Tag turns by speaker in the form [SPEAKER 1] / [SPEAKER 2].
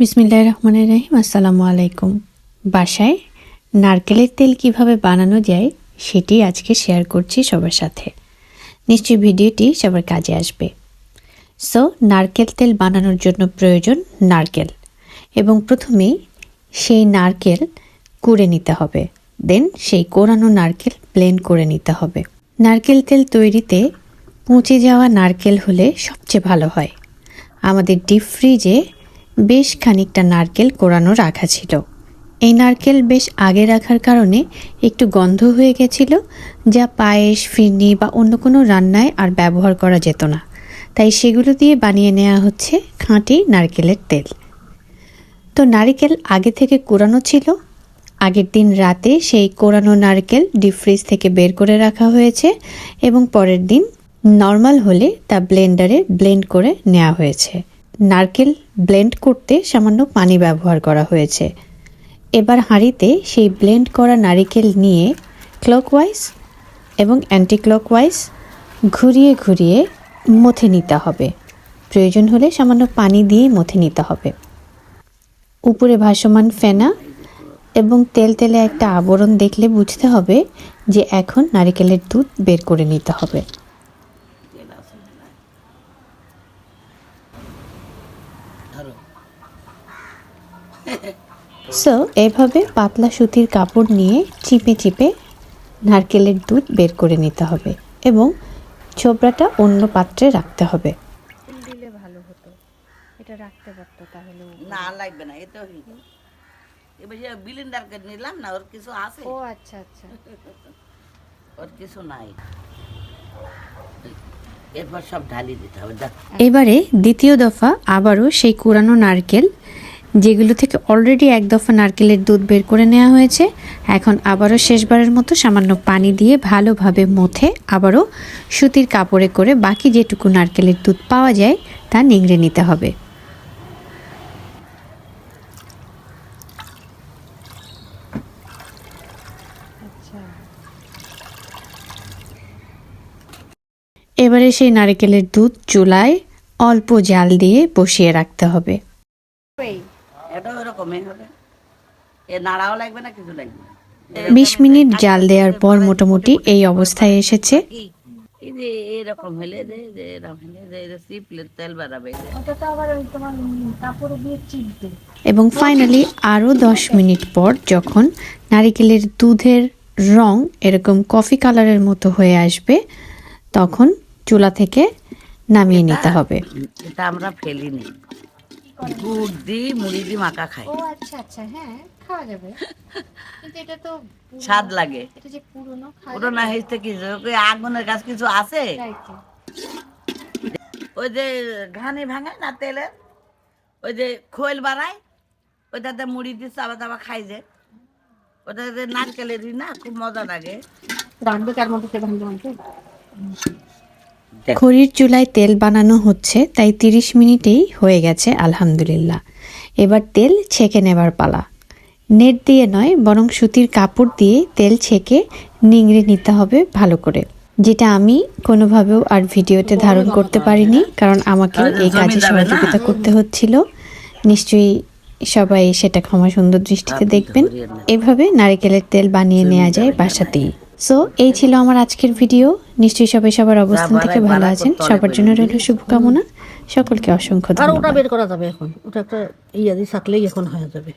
[SPEAKER 1] বিসমিল্লাহ রহমানের রহিম। আসসালামু আলাইকুম বাসায় নারকেলের তেল কীভাবে বানানো যায় সেটি আজকে শেয়ার করছি সবার সাথে। নিশ্চয়ই ভিডিওটি সবার কাজে আসবে। সো নারকেল তেল বানানোর জন্য প্রয়োজন নারকেল এবং প্রথমেই সেই নারকেল কুড়ে নিতে হবে। দেন সেই কোরানো নারকেল ব্লেন্ড করে নিতে হবে। নারকেল তেল তৈরিতে পচে যাওয়া নারকেল হলে সবচেয়ে ভালো হয়। আমাদের ডিপ ফ্রিজে বেশ খানিকটা নারকেল কোরানো রাখা ছিল। এই নারকেল বেশ আগে রাখার কারণে একটু গন্ধ হয়ে গেছিল, যা পায়েস ফিরনি বা অন্য কোনো রান্নায় আর ব্যবহার করা যেত না। তাই সেগুলো দিয়ে বানিয়ে নেওয়া হচ্ছে খাঁটি নারকেলের তেল। তো নারকেল আগে থেকে কোরানো ছিল। আগের দিন রাতে সেই কোরানো নারকেল ডিপ ফ্রিজ থেকে বের করে রাখা হয়েছে এবং পরের দিন নর্মাল হলে তা ব্লেন্ডারে ব্লেন্ড করে নেওয়া হয়েছে। নারকেল ব্লেন্ড করতে সামান্য পানি ব্যবহার করা হয়েছে। এবার হাঁড়িতে সেই ব্লেন্ড করা নারিকেল নিয়ে ক্লকওয়াইজ এবং অ্যান্টি ক্লকওয়াইজ ঘুরিয়ে ঘুরিয়ে মথে নিতে হবে। প্রয়োজন হলে সামান্য পানি দিয়ে মথে নিতে হবে। উপরে ভাসমান ফেনা এবং তেল তেলে একটা আবরণ দেখলে বুঝতে হবে যে এখন নারিকেলের দুধ বের করে নিতে হবে। সো এভাবে পাতলা সুতির কাপড় নিয়ে চিপে চিপে নারকেলের দুধ বের করে নিতে হবে এবং ছোবড়াটা অন্য পাত্রে রাখতে হবে।
[SPEAKER 2] দিলে ভালো হতো। এটা রাখতে পারতো তাহলে
[SPEAKER 3] না লাগবে না এতে এবার যে বিলিন্ডারকে নিলাম না ওর কিছু আছে?
[SPEAKER 2] ও আচ্ছা আচ্ছা।
[SPEAKER 3] ওর কিছু নাই। এরপর সব ঢালি দিতে হবে
[SPEAKER 1] এবারে দ্বিতীয় দফা আবারও সেই কুরানো নারকেল যেগুলো থেকে অলরেডি এক দফা নারকেলের দুধ বের করে নেওয়া হয়েছে। এখন আবারও শেষবারের মতো সামান্য পানি দিয়ে ভালোভাবে মথে আবারও সুতির কাপড়ে করে বাকি যেটুকু নারকেলের দুধ পাওয়া যায়, তা নিংড়ে নিতে হবে। এবারে সেই নারকেলের দুধ চুলায় অল্প জাল দিয়ে বসিয়ে রাখতে হবে।
[SPEAKER 3] হবে এ নাড়াও লাগবে না কিছু লাগবে না।
[SPEAKER 1] বিশ মিনিট জাল দেওয়ার পর মোটামুটি এই অবস্থায় এসেছে।
[SPEAKER 3] এরকম হলে যে এরকম হলে সিপলে তেল বাড়াবে
[SPEAKER 1] এবং ফাইনালি আরও দশ মিনিট পর যখন নারিকেলের দুধের রং এরকম কফি কালারের মতো হয়ে আসবে তখন চুলা থেকে নামিয়ে নিতে হবে।
[SPEAKER 3] এটা আমরা ফেলিনি। গুড় দিই মুড়ি দিই মাখা খাই।
[SPEAKER 2] ও আচ্ছা আচ্ছা হ্যাঁ খাওয়া যাবে। কিন্তু এটা তো
[SPEAKER 3] স্বাদ লাগে।
[SPEAKER 2] এটা যে পুরনো খাওয়া
[SPEAKER 3] পুরো না। হইতে ওই আগুনের কাছে কিছু আছে? ওই যে ঘানি ভাঙায় না তেলে? ওই যে খোল বাড়ায় ওইটাতে মুড়ি দিয়ে চাবা চাবা খাই যে। ওটাতে নারকেলের না খুব মজা লাগে।
[SPEAKER 2] রাখবে কার মধ্যে ভাঙতে ভাঙতে।
[SPEAKER 1] খড়ির চুলায় তেল বানানো হচ্ছে তাই তিরিশ মিনিটেই হয়ে গেছে আলহামদুলিল্লাহ। এবার তেল ছেঁকে নেবার পালা। নেট দিয়ে নয় বরং সুতির কাপড় দিয়ে তেল ছেঁকে নিংড়ে নিতে হবে ভালো করে। যেটা আমি কোনোভাবেও আর ভিডিওতে ধারণ করতে পারিনি কারণ আমাকে এই কাজে সহযোগিতা করতে হচ্ছিল। নিশ্চয়ই সবাই সেটা ক্ষমা সুন্দর দৃষ্টিতে দেখবেন। এভাবে নারিকেলের তেল বানিয়ে নেওয়া যায় বাসাতেই। সো এই ছিল আমার আজকের ভিডিও। নিশ্চয়ই সবাই সবার অবস্থান থেকে ভালো আছেন। সবার জন্য রইল শুভকামনা। সকলকে অসংখ্য ধন্যবাদ।
[SPEAKER 4] আর ওটা বের করা যাবে এখন। ওটা একটা ইয়া দিয়ে থাকলেই এখন হয়ে যাবে।